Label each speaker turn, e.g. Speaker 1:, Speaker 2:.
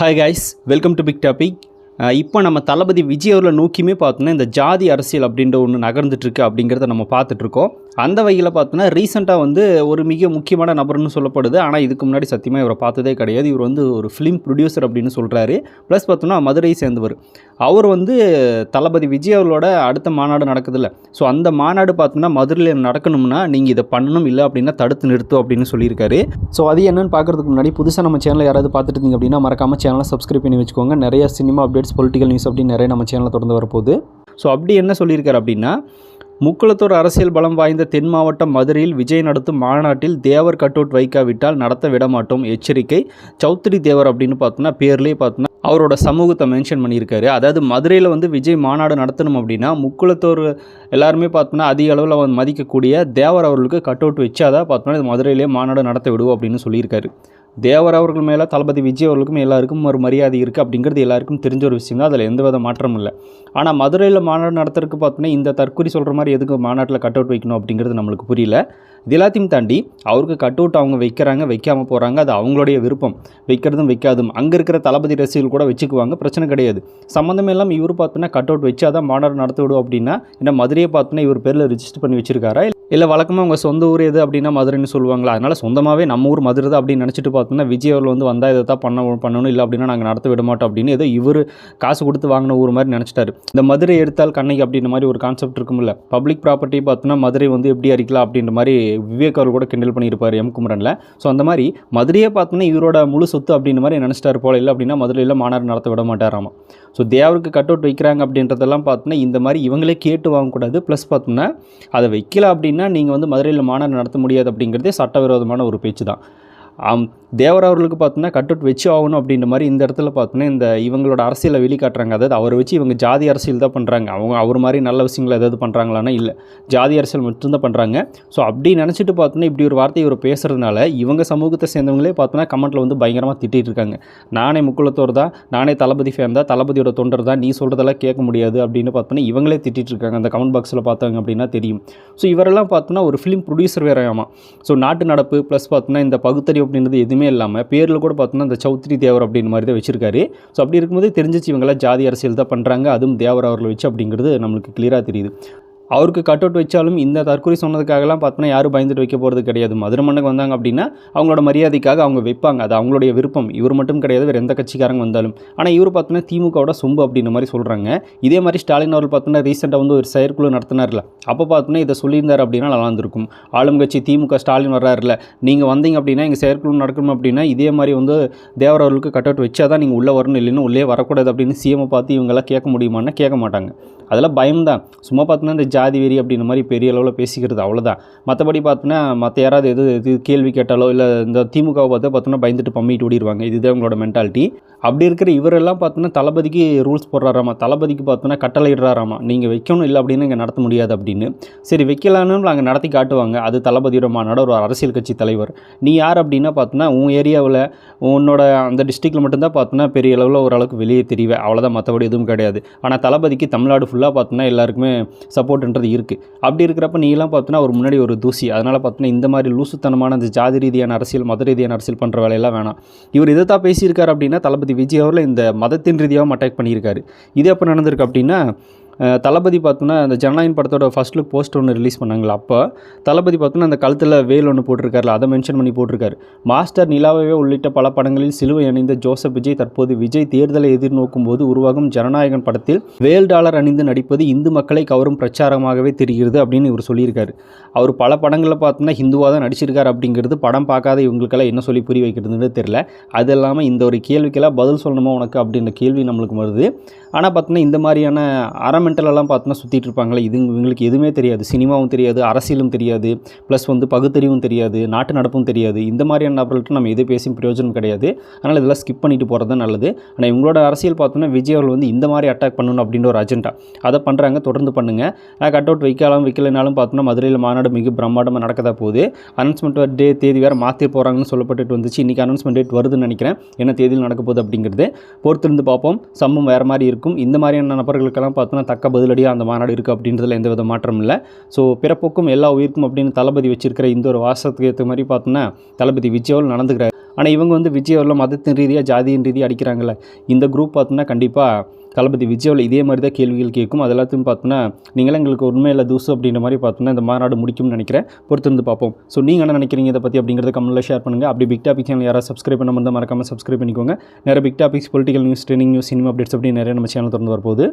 Speaker 1: Hi guys welcome to big topic இப்போ நம்ம தளபதி விஜய் அவர்களை நோக்கியுமே பார்த்தோன்னா இந்த ஜாதி அரசியல் அப்படின்ற ஒன்று நகர்ந்துட்டுருக்கு அப்படிங்கிறத நம்ம பார்த்துட்ருக்கோம் அந்த வகையில் பார்த்தோன்னா ரீசெண்டாக வந்து ஒரு மிக முக்கியமான நபர்னு சொல்லப்படுது. ஆனால் இதுக்கு முன்னாடி சத்தியமாக இவரை பார்த்ததே கிடையாது. இவர் வந்து ஒரு ஃபிலிம் ப்ரொடியூசர் அப்படின்னு சொல்கிறாரு ப்ளஸ் பார்த்தோன்னா மதுரையை சேர்ந்தவர். அவர் வந்து தளபதி விஜய் அவர்களோட அடுத்த மாநாடு நடக்குதுல்ல. ஸோ அந்த மாநாடு பார்த்தோன்னா மதுரையில் நடக்கணும்னா நீங்கள் இதை பண்ணணும் இல்லை அப்படின்னா தடுத்து நிறுத்தும் அப்படின்னு சொல்லியிருக்காரு. ஸோ அது என்னென்னு பார்க்குறதுக்கு முன்னாடி புதுசாக நம்ம சேனலை யாராவது பார்த்துட்டு இருந்தீங்க அப்படின்னா மறக்காமல் சேனலை சப்ஸ்கிரைப் பண்ணி வச்சுக்கோங்க. நிறைய சினிமா அப்டேட்ஸ் பொலிட்டிக்கல் நியூஸ் அப்படின்னு நிறைய நம்ம சேனலில் தொடர்ந்து வரப்போகுது. ஸோ அப்படி என்ன சொல்லியிருக்காரு அப்படின்னா முக்குளத்தூர் அரசியல் பலம் வாய்ந்த தென் மாவட்டம் மதுரையில் விஜய் நடத்தும் மாநாட்டில் தேவர் கட்டவுட் வைக்காவிட்டால் நடத்த விட மாட்டோம் எச்சரிக்கை. சௌத்ரி தேவர் அப்படின்னு பார்த்தோன்னா பேர்லேயே பார்த்தோன்னா அவரோட சமூகத்தை மென்ஷன் பண்ணியிருக்காரு. அதாவது மதுரையில் வந்து விஜய் மாநாடு நடத்தணும் அப்படின்னா முக்குளத்தூர் எல்லாருமே பார்த்தோன்னா அதிக அளவில் அவன் மதிக்கக்கூடிய தேவர் அவர்களுக்கு கட் அவுட் வச்சாதான் பார்த்தோன்னா இது மதுரையிலே மாநாடு நடத்த விடுவோம் அப்படின்னு சொல்லியிருக்காரு. தேவர் அவர்கள் மேலே தளபதி விஜய் அவர்களுக்கும் எல்லாருக்கும் ஒரு மரியாதை இருக்குது அப்படிங்கிறது எல்லாருக்கும் தெரிஞ்ச ஒரு விஷயம் தான் அதில் எந்த வித மாற்றமும் இல்லை. ஆனால் மதுரையில் மாநாடு நடத்துறதுக்கு பார்த்தோன்னா இந்த தற்கொலை சொல்கிற மாதிரி எதுக்கு மாநாட்டில் கட் அவுட் வைக்கணும் அப்படிங்கிறது நம்மளுக்கு புரியல. இது எல்லாத்தையும் தாண்டி அவருக்கு கட் அவுட் அவங்க வைக்கிறாங்க வைக்காமல் போகிறாங்க அது அவங்களுடைய விருப்பம். வைக்கிறதும் வைக்காதும். அங்கே இருக்கிற தளபதி ரசிகர்கள் கூட வச்சுக்குவாங்க பிரச்சனை கிடையாது. சம்மந்தமே இல்லாமல் இவர் பார்த்தோன்னா கட் அவுட் வச்சாதான் மாநாடு நடத்த விடும் அப்படின்னா என்ன மதுரையை பார்த்தோன்னா இவர் பேரில் ரிஜிஸ்டர் பண்ணி வச்சிருக்காரா? இல்லை வழக்கமாக உங்கள் சொந்த ஊர் எது அப்படின்னா மதுரைன்னு சொல்லுவாங்களா? அதனால் சொந்தமாகவே நம்ம ஊர் மதுரை தான் அப்படின்னு நினச்சிட்டு பார்த்தோன்னா விஜய் அவர்கள் வந்து வந்தால் இதை தான் பண்ண பண்ணணும் இல்லை அப்படின்னா நாங்கள் நடத்த விட மாட்டோம் அப்படின்னு ஏதோ இவர் காசு கொடுத்து வாங்கின ஊர் மாதிரி நினச்சிட்டாரு. இந்த மதுரை எடுத்தால் கண்ணகி அப்படின்ற மாதிரி ஒரு கான்செப்ட் இருக்கும்ல. பப்ளிக் ப்ராப்பர்ட்டி பார்த்தோன்னா மதுரை வந்து எப்படி அரிக்கலாம் அப்படின்ற மாதிரி விவேக் அவர் கூட கிண்டல் பண்ணியிருப்பார் எம் குமரனில். ஸோ அந்த மாதிரி மதுரையை பார்த்தோன்னா இவரோட முழு சொத்து அப்படின்ற மாதிரி நினச்சிட்டாரு போல. இல்லை அப்படின்னா மதுரையில் மாநாடு நடத்த விட மாட்டாராமா. ஸோ தேவருக்கு கட் அவுட் வைக்கிறாங்க அப்படின்றதெல்லாம் பார்த்தோன்னா இந்த மாதிரி இவங்களே கேட்டு வாங்கக்கூடாது. ப்ளஸ் பார்த்தோன்னா அதை வைக்கல அப்படின்னா நீங்கள் வந்து மதுரையில் மாநாடு நடத்த முடியாது அப்படிங்கிறதே சட்டவிரோதமான ஒரு பேச்சு தான் தேவர் அவர்களுக்கு பார்த்தோன்னா கட்டுட் வச்சு ஆகணும் அப்படின்ற மாதிரி இந்த இடத்துல பார்த்தோன்னா இந்த இவங்களோட அரசியலை வெளிக்காட்டுறாங்க. அதாவது அவரை வச்சு இவங்க ஜாதி அரசியல் தான் பண்ணுறாங்க அவங்க அவர் மாதிரி நல்ல விஷயங்களை ஏதாவது பண்ணுறாங்களான்னா இல்லை. ஜாதி அரசியல் மட்டும்தான் பண்ணுறாங்க ஸோ அப்படி நினச்சிட்டு பார்த்தோன்னா இப்படி ஒரு வார்த்தை இவர் பேசுகிறதுனால இவங்க சமூகத்தை சேர்ந்தவங்களே பார்த்தோன்னா கமெண்ட்டில் வந்து பயங்கரமாக திட்டிகிட்டு இருக்காங்க. நானே முக்குளத்தோர் தான் நானே தளபதி ஃபேன் தான் தளபதியோட தொண்டர் தான் நீ சொல்கிறதெல்லாம் கேட்க முடியாது அப்படின்னு பார்த்தோன்னா இவங்களே திட்டிகிட்டு இருக்காங்க. அந்த கமெண்ட் பாக்ஸில் பார்த்தாங்க அப்படின்னா தெரியும். ஸோ இவரெல்லாம் பார்த்தோன்னா ஒரு ஃபிலிம் ப்ரொடியூசர் வேறையாமா ஸோ நாட்டு நடப்பு ப்ளஸ் பார்த்தோன்னா இந்த பகுத்தறிவு அப்படின்றது எதுவுமே இல்லாமல் பேரில் கூட பார்த்தோம்னா இந்த சௌத்ரி தேவர் அப்படின்னு மாதிரி தான் வச்சிருக்காரு. ஸோ அப்படி இருக்கும்போது தெரிஞ்சிச்சு இவங்கெல்லாம் ஜாதி அரசியல் தான் பண்ணுறாங்க அதுவும் தேவர் அவர்களை வச்சு அப்படிங்கிறது நம்மளுக்கு கிளியராக தெரியுது. அவருக்கு கட் அவுட் வச்சாலும் இந்த தற்கொலை சொன்னதுக்காகலாம் பார்த்தோன்னா யாரும் பயந்துட்டு வைக்க போகிறது கிடையாது. மதுரை மண்ணுக்கு வந்தாங்க அப்படின்னா அவங்களோட மரியாதைக்காக அவங்க வைப்பாங்க. அது அவங்களுடைய விருப்பம். இவர் மட்டும் கிடையாது வேறு எந்த கட்சிக்காரங்க வந்தாலும். ஆனால் இவர் பார்த்தோன்னா திமுகவோட சொம்பு அப்படின்ற மாதிரி சொல்கிறாங்க இதே மாதிரி ஸ்டாலின் அவர்கள் பார்த்தோன்னா ரீசெண்டாக வந்து ஒரு செயற்குழு நடத்தினார்ல. அப்போ பார்த்தோன்னா இதை சொல்லியிருந்தார் அப்படின்னா நல்லா இருந்திருக்கும். ஆளும் கட்சி திமுக ஸ்டாலின் வர்றாருல. நீங்கள் வந்தீங்க அப்படின்னா எங்கள் செயற்குழு நடக்கணும் அப்படின்னா இதே மாதிரி வந்து தேவர் அவர்களுக்கு கட் அவுட் வச்சா தான் நீங்கள் உள்ளே வரணும் இல்லைன்னு உள்ளே வரக்கூடாது அப்படின்னு சிஎம்ஐ பார்த்து இவங்கெல்லாம் கேட்க முடியுமான்னா கேட்க மாட்டாங்க. அதெல்லாம் பயம்தான். சும்மா பார்த்தோன்னா இந்த ஜாதி வெறி அப்படின்ற மாதிரி பெரிய அளவில் பேசிக்கிறது அவ்வளோதான் மற்றபடி பார்த்தோன்னா மற்ற யாராவது எது இது கேள்வி கேட்டாலோ இல்லை இந்த திமுகவை பார்த்தா பார்த்தோன்னா பயந்துட்டு பம்மிட்டு ஓடிடுவாங்க இதுதான் உங்களோட மென்டாலிட்டி அப்படி இருக்கிற இவரெல்லாம் பார்த்தோன்னா தளபதிக்கு ரூல்ஸ் போடுறாராமா? தளபதிக்கு பார்த்தோன்னா கட்டளையிடுறாராமா? நீங்கள் வைக்கணும் இல்லை அப்படின்னு இங்கே நடத்த முடியாது அப்படின்னு. சரி வைக்கலான்னு அங்கே நடத்தி காட்டுவாங்க. அது தளபதியோட மாநாடு ஒரு அரசியல் கட்சி தலைவர். நீ யார் அப்படின்னா பார்த்தோன்னா உன் ஏரியாவில் உன்னோட அந்த டிஸ்ட்ரிக்டில் மட்டும்தான் பார்த்தோன்னா பெரிய அளவில் ஓரளவுக்கு வெளியே தெரிவேன். அவ்வளோதான் மற்றபடி எதுவும் கிடையாது. ஆனால் தளபதிக்கு தமிழ்நாடு ஃபுல்லாக பார்த்தோன்னா எல்லாருக்குமே சப்போர்ட் அப்படின்றது இருக்குது அப்படி இருக்கிறப்ப நீலாம் பார்த்தோன்னா அவர் முன்னாடி ஒரு தூசி. அதனால் பார்த்தோன்னா இந்த மாதிரி லூசுத்தனமான அந்த ஜாதி ரீதியான அரசியல் மத ரீதியான அரசியல் பண்ணுற வேலையெல்லாம் வேணாம். இவர் இதை தான் பேசியிருக்காரு அப்படின்னா தளபதி விஜய் அவரில் இந்த மதத்தின் ரீதியாகவும் அட்டாக் பண்ணியிருக்காரு. இது எப்போ நடந்திருக்கு அப்படின்னா தளபதி பார்த்தோன்னா அந்த ஜனநாயகன் படத்தோட ஃபர்ஸ்ட் லுக் போஸ்ட் ஒன்று ரிலீஸ் பண்ணாங்களா அப்போ தளபதி பார்த்தோன்னா அந்த கழுத்தில் வேல் ஒன்று போட்டிருக்காருல அதை மென்ஷன் பண்ணி போட்டிருக்காரு. மாஸ்டர் நிலாவே உள்ளிட்ட பல படங்களில் சிலுவை அணிந்த ஜோசப் விஜய் தற்போது விஜய் தேர்தலை எதிர்நோக்கும் போது உருவாகும் ஜனநாயகன் படத்தில் வேல் டாலர் அணிந்து நடிப்பது இந்து மக்களை கவரும் பிரச்சாரமாகவே தெரிகிறது அப்படின்னு இவர் சொல்லியிருக்காரு. அவர் பல படங்களில் பார்த்தோன்னா ஹிந்துவாக தான் நடிச்சிருக்காரு அப்படிங்கிறது படம் பார்க்காத இவங்களுக்கெல்லாம் என்ன சொல்லி புரிய வைக்கிறதுன்னு தெரில அது இல்லாமல் இந்த ஒரு கேள்விக்கெல்லாம் பதில் சொல்லணுமா உனக்கு அப்படின்ற கேள்வி நம்மளுக்கு வருது. ஆனால் பார்த்தோன்னா இந்த மாதிரியான அறமெண்டலெல்லாம் பார்த்தோன்னா சுற்றிட்டு இருப்பாங்களே இது இவங்களுக்கு எதுவுமே தெரியாது. சினிமாவும் தெரியாது அரசியலும் தெரியாது. ப்ளஸ் வந்து பகுத்தறிவும் தெரியாது நாட்டு நடப்பும் தெரியாது. இந்த மாதிரியான நபர்கள்ட்ட நம்ம எது பேசியும் பிரயோஜனம் கிடையாது. அதனால் இதெல்லாம் ஸ்கிப் பண்ணிட்டு போகிறது தான் நல்லது. ஆனால் இவங்களோட அரசியல் பார்த்தோன்னா விஜய் அவர்கள் வந்து இந்த மாதிரி அட்டாக் பண்ணணும் அப்படின்ற ஒரு அஜெண்டா அதை பண்ணுறாங்க தொடர்ந்து பண்ணுங்கள் கட் அவுட் வைக்கலாம் வைக்கலைனாலும் பார்த்தோன்னா மதுரையில் மாநாடு மிக பிரம்மாண்டமாக நடக்கதா போகுது. அனௌன்ஸ்மெண்ட் டே தேதி வேறு மாற்றி போகிறாங்கன்னு சொல்லப்பட்டுட்டு வந்துச்சு. இன்றைக்கி அனௌன்ஸ்மெண்ட் டேட் வருதுன்னு நினைக்கிறேன். என்ன தேதியில் நடக்க போகுது அப்படிங்கிறது பொறுத்திருந்து பார்ப்போம். சம்பவம் வேறு மாதிரி இருக்கும். இந்த மாதிரியான நபர்களுக்கெல்லாம் பார்த்தோன்னா தக்க பதிலடியாக அந்த மாநாடு இருக்குது அப்படின்றதுல எந்த வித மாற்றம் இல்லை. ஸோ பிறப்புக்கும் எல்லா உயிருக்கும் அப்படின்னு தளபதி வச்சிருக்கிற இந்த ஒரு வாசத்துக்கு ஏற்ற மாதிரி பார்த்தோன்னா தளபதி விஜயவல் நடந்துக்கிறார். ஆனால் இவங்க வந்து விஜய் அவரில் மதத்தின் ரீதியாக ஜாதியின் ரீதியாக அடிக்கிறாங்களே இந்த குரூப் பார்த்தோன்னா கண்டிப்பாக தளபதி விஜயாவில் இதே மாதிரி தான் கேள்விகள் கேட்கும். அது எல்லாத்தையும் பார்த்தோன்னா நீங்களாம் எங்களுக்கு உண்மையில் தூசு அப்படின்ற மாதிரி பார்த்தோன்னா இந்த மாநாடு முடிக்கும்னு நினைக்கிறேன். பொறுத்திருந்து பார்ப்போம் ஸோ நீங்கள் என்ன நினைக்கிறீங்க இதை பற்றி அப்படிங்கிறத கமெண்ட்டில் ஷேர் பண்ணுங்கள் அப்படி பிக் டாபிக் சேனல் யாராவது சப்ஸ்கிரைப் பண்ண இருந்தால் மறக்காமல் சப்ஸ்கிரைப் பண்ணிக்கோங்க. நிறைய big topics political news training news cinema updates அப்படி நிறைய நம்ம சேனல் திறந்து வரப்போகுது.